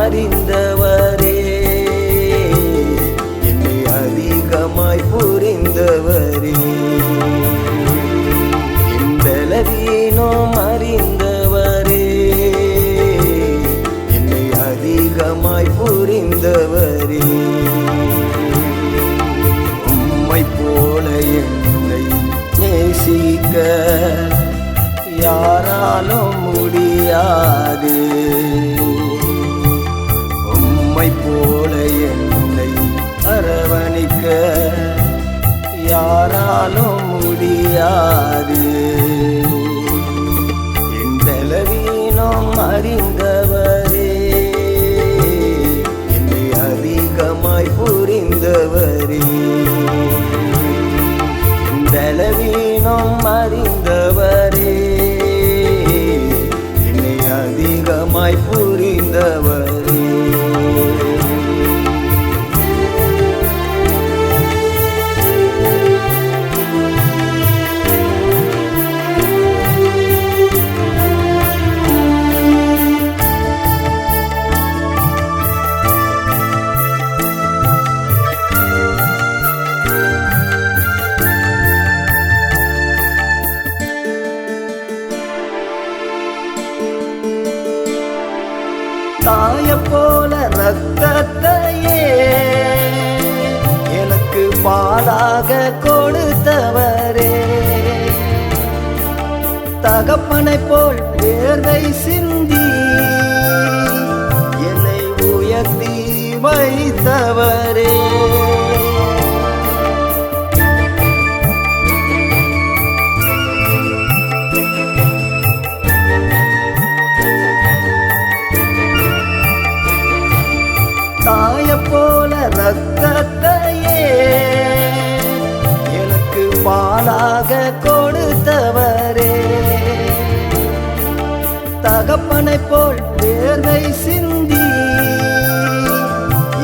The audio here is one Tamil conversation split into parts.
அறிந்த புரிந்தவரே. தாய போல ரத்தத்தையே எனக்கு பாலாக கொடுத்தவரே. தகப்பனை போல் வேர்வை சிந்தி என்னை உயர்த்தி வைத்தவரே. கொடுத்தவரே. தகப்பனை போல் வேர்வை சிந்தி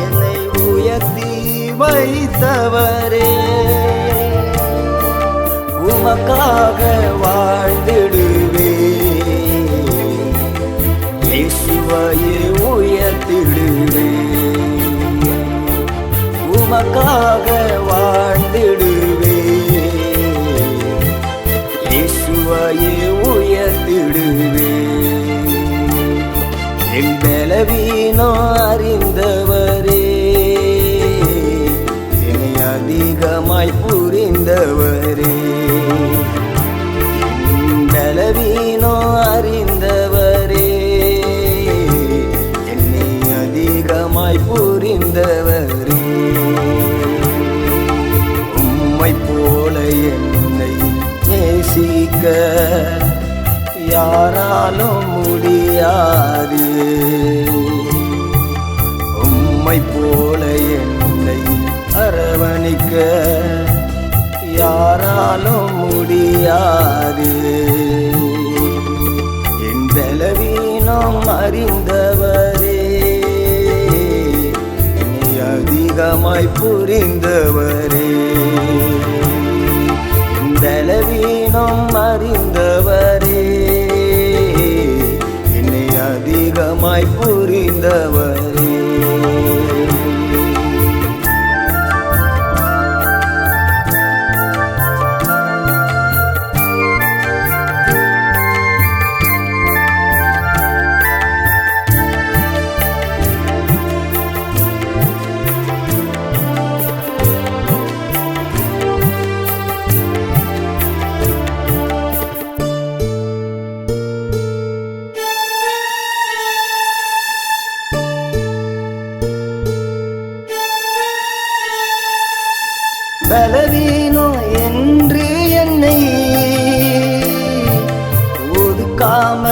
என்னை உயர்த்தி வைத்தவரே. உமக்காக வாழ்ந்திடுவே இயேசுவையே உயர்த்திடுவே உமக்காக அதிகமாய் புரிந்தவர். அதிகமாய் புரிந்தவரே. என் பலவீனம் அறிந்தவரே. என்னை அதிகமாய் புரிந்தவரே.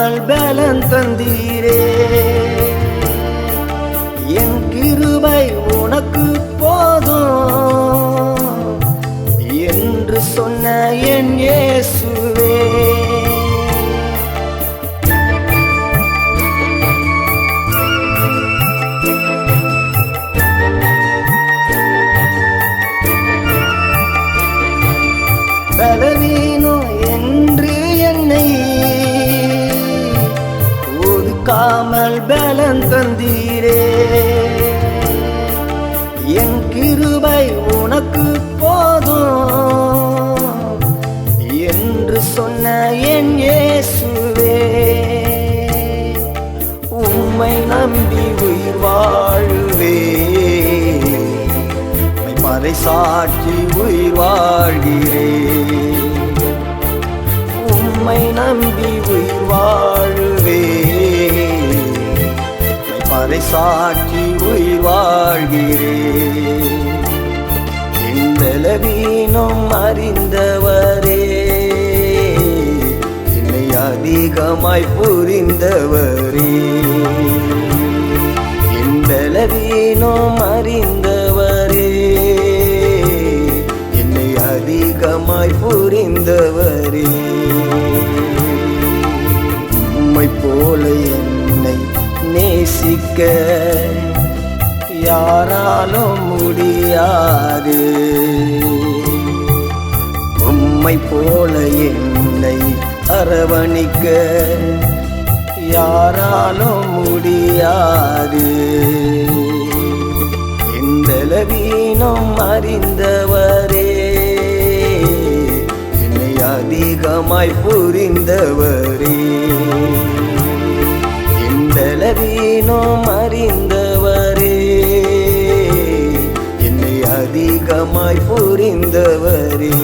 ஒதுக்காமல் பலன் தந்தீரே. என் கிருபை உனக்கு போதும் என்று சொன்ன என் இயேசுவே. காமல் பலன் தந்தீரே. என் கிருபை உனக்கு போதும் என்று சொன்ன என் இயேசுவே. உம்மை நம்பி உயிர் வாழுவே. மறை சாட்சி உயிர் வாழ்கிறே. உம்மை நம்பி உயிர் வாழுவே. அதை சாட்சி உயிர் வாழ்கிறேன் எந்தளவீனம் அறிந்தவரே. என்னை அதிகமாய் புரிந்தவரே. எந்தளவீனம் அறிந்தவரே. என்னை அதிகமாய் புரிந்தவரே. உம்மை போல என்னை நேசிக்க யாராலும் முடியாது. உம்மை போல என்னை அரவணிக்க யாராலும் முடியாது. எந்தளவீனம் அறிந்தவரே என்னை அதிகமாய் புரிந்தவரே. எந்தளவீ எந்தளவீனம் அறிந்தவரே. என்னை அதிகமாய் புரிந்தவரே.